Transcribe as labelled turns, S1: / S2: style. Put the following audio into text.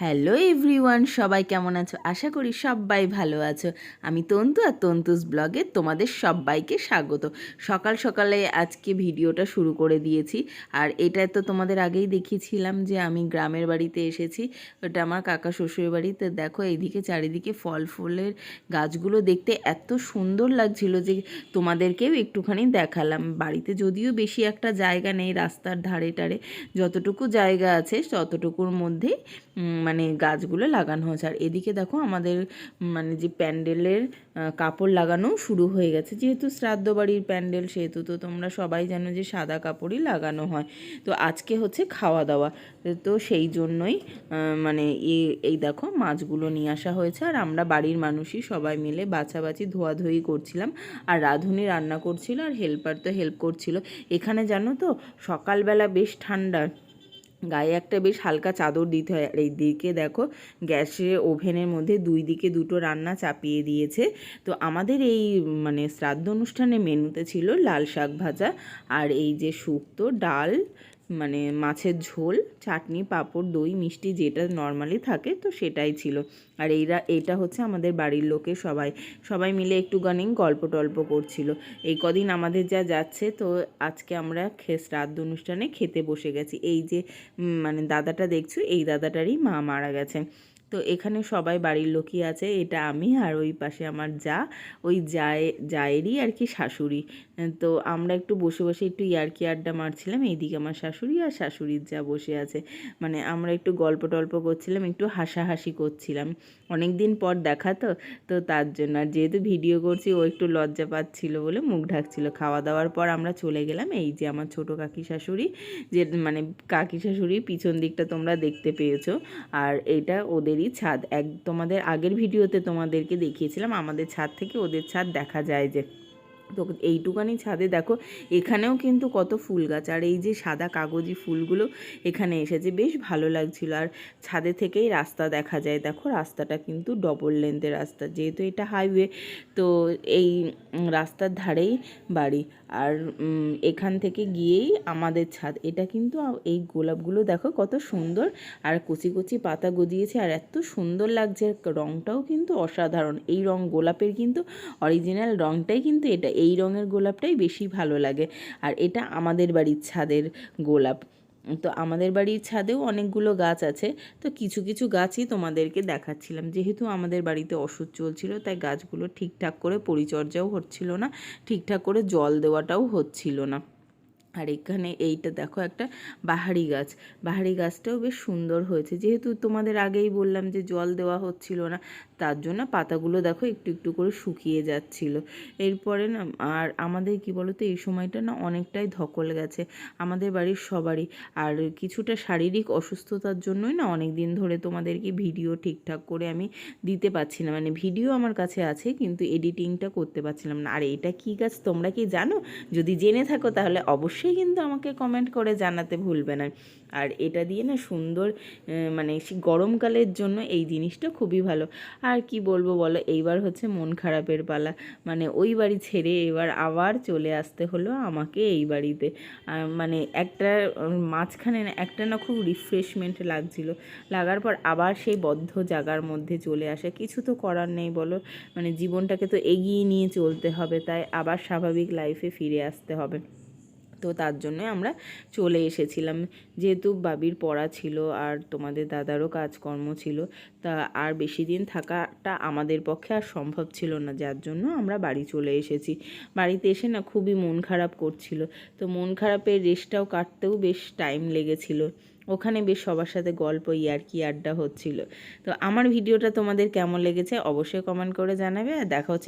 S1: Hello everyone সবাই কেমন আছো? আশা করি সবাই ভালো আছো। আমি তন্তু আর তন্তুস ব্লগে তোমাদের সবাইকে স্বাগত। সকাল সকালে আজকে ভিডিওটা শুরু করে দিয়েছি। আর এটা তো তোমাদের আগেই দেখিয়েছিলাম যে আমি গ্রামের বাড়িতে এসেছি। ওটা আমার কাকা শ্বশুরের বাড়িতে। দেখো, এইদিকে চারিদিকে ফল ফুলের গাছগুলো দেখতে এত সুন্দর লাগছিল যে তোমাদেরকেও একটুখানি দেখালাম। বাড়িতে যদিও বেশি একটা জায়গা নেই রাস্তার ধারে টারে, যতটুকু জায়গা আছে ততটুকুর মধ্যেই মানে গাছগুলো লাগানো হয়েছে। আর এদিকে দেখো আমাদের মানে যে প্যান্ডেলের কাপড় লাগানো শুরু হয়ে গেছে। যেহেতু শ্রাদ্ধ বাড়ির প্যান্ডেল, সেহেতু তো তোমরা সবাই জানো যে সাদা কাপড়ই লাগানো হয়। তো আজকে হচ্ছে খাওয়া দাওয়া। তো সেই জন্যই মানে এই- দেখো মাছগুলো নিয়ে আসা হয়েছে। আর আমরা বাড়ির মানুষই সবাই মিলে বাছাবাছি, ধোয়াধুয়ি করছিলাম। আর রাঁধুনি রান্না করছিল, আর হেল্পার তো হেল্প করছিল। এখানে জানো তো সকালবেলা বেশ ঠান্ডা। গায়ে একটা বেশ হালকা চাদর দিতে হয়। আর এই দিকে দেখো, গ্যাসে ওভেনের মধ্যে দুই দিকে দুটো রান্না চাপিয়ে দিয়েছে। তো আমাদের এই মানে শ্রাদ্ধ অনুষ্ঠানে মেনুতে ছিল লাল শাক ভাজা আর এই যে শুক্তো, ডাল মানে মাছের ঝোল, চাটনি, পাঁপড়, দই, মিষ্টি যেটা নর্মালি থাকে তো সেটাই ছিল। আর এইরা, এটা হচ্ছে আমাদের বাড়ির লোকে সবাই। সবাই মিলে একটুখানি গল্প টল্প করছিল। এই কদিন আমাদের যা যাচ্ছে তো আজকে আমরা খে শ্রাদ্ধ অনুষ্ঠানে খেতে বসে গেছি। এই যে মানে দাদাটা দেখছ, এই দাদাটারই মা মারা গেছে। তো এখানে সবাই বাড়ির লোকই আছে, এটা আমি আর ওই পাশে আমার যা, ওই জায়ে, জায়েরই আর কি শাশুড়ি। তো আমরা একটু বসে বসে একটু ইয়ার্কি আড্ডা মারছিলাম, এইদিকে আমার শাশুড়ি আর শাশুড়ির যা বসে আছে। মানে আমরা একটু গল্প টল্প করছিলাম, একটু হাসাহাসি করছিলাম। অনেক দিন পর দেখা তো তো তার জন্য। আর যেহেতু ভিডিও করছি, ও একটু লজ্জা পাচ্ছিল বলে মুখ ঢাকছিল। খাওয়া দাওয়ার পর আমরা চলে গেলাম, এই যে আমার ছোট কাকি শাশুড়ি, যে মানে কাকি শাশুড়ির পিছন দিকটা তোমরা দেখতে পেয়েছ। আর এটা ওদেরই ছাদ, এক তোমাদের আগের ভিডিওতে তোমাদেরকে দেখিয়েছিলাম, আমাদের ছাদ থেকে ওদের ছাদ দেখা যায় যে তো এইটুকানি ছাদে দেখো, এখানেও কিন্তু কত ফুল গাছ। আর এই যে সাদা কাগজি ফুলগুলো এখানে এসেছে, বেশ ভালো লাগছিল। আর ছাদে থেকেই রাস্তা দেখা যায়। দেখো, রাস্তাটা কিন্তু ডবল লেন্থের রাস্তা, যেহেতু এটা হাইওয়ে তো এই রাস্তার ধারেই বাড়ি। আর এখান থেকে গিয়েই আমাদের ছাদ। এটা কিন্তু এই গোলাপগুলো দেখো কত সুন্দর। আর কচি কচি পাতা গজিয়েছে, আর এত সুন্দর লাগছে। রঙটাও কিন্তু অসাধারণ। এই রং গোলাপের কিন্তু অরিজিনাল রংটাই কিন্তু এটা। এই রঙের গোলাপটাই বেশি ভালো লাগে। আর এটা আমাদের বাড়ির ছাদের গোলাপ। তো আমাদের বাড়ির ছাদেও অনেকগুলো গাছ আছে। তো কিছু কিছু গাছই তোমাদেরকে দেখাচ্ছিলাম। যেহেতু আমাদের বাড়িতে ওষুধ চলছিল, তাই গাছগুলো ঠিকঠাক করে পরিচর্যাও হচ্ছিল না, ঠিকঠাক করে জল দেওয়াটাও হচ্ছিল না। আর এখানে এইটা দেখো একটা বাহারি গাছ। বাহারি গাছটাও বেশ সুন্দর হয়েছে। যেহেতু তোমাদের আগেই বললাম যে জল দেওয়া হচ্ছিল না, তার জন্য পাতাগুলো দেখো একটু একটু করে শুকিয়ে যাচ্ছিল। এরপরে না, আর আমাদের কি বলো তো এই সময়টা না অনেকটাই ধকল গেছে আমাদের বাড়ির সবারই। আর কিছুটা শারীরিক অসুস্থতার জন্যই না অনেক দিন ধরে তোমাদেরকে ভিডিও ঠিকঠাক করে আমি দিতে পারছি না। মানে ভিডিও আমার কাছে আছে, কিন্তু এডিটিংটা করতে পারছিলাম না। আর এটা কি গাছ তোমরা কি জানো? যদি জেনে থাকো তাহলে অবশ্যই কিন্তু আমাকে কমেন্ট করে জানাতে ভুলবে না। আর এটা দিয়ে না সুন্দর মানে গরমকালের জন্য এই জিনিসটা খুবই ভালো। আর কি বলব বলো, এইবার হচ্ছে মন খারাপের পালা। মানে ওই বাড়ি ছেড়ে এবার আবার চলে আসতে হলো আমাকে এই বাড়িতে। মানে একটা, মাঝখানে না একটা না খুব রিফ্রেশমেন্ট লাগছিল। লাগার পর আবার সেই বদ্ধ জাগার মধ্যে চলে আসে। কিছু তো করার নেই বলো। মানে জীবনটাকে তো এগিয়ে নিয়ে চলতে হবে, তাই আবার স্বাভাবিক লাইফে ফিরে আসতে হবে। তো তার জন্যই আমরা চলে এসেছিলাম। যেহেতু বাবির পড়া ছিল আর তোমাদের দাদারও কাজকর্ম ছিল, তা আর বেশি দিন থাকাটা আমাদের পক্ষে আর সম্ভব ছিল না, যার জন্য আমরা বাড়ি চলে এসেছি। বাড়িতে এসে না খুবই মন খারাপ করছিল, তো মন খারাপের রেস্টটাও কাটতেও বেশ টাইম লেগেছিল। ওখানে বেশ সবার সাথে গল্প, ইয়ার্কি, আড্ডা হচ্ছিল। তো আমার ভিডিওটা তোমাদের কেমন লেগেছে অবশ্যই কমেন্ট করে জানাবে, আর দেখা হচ্ছে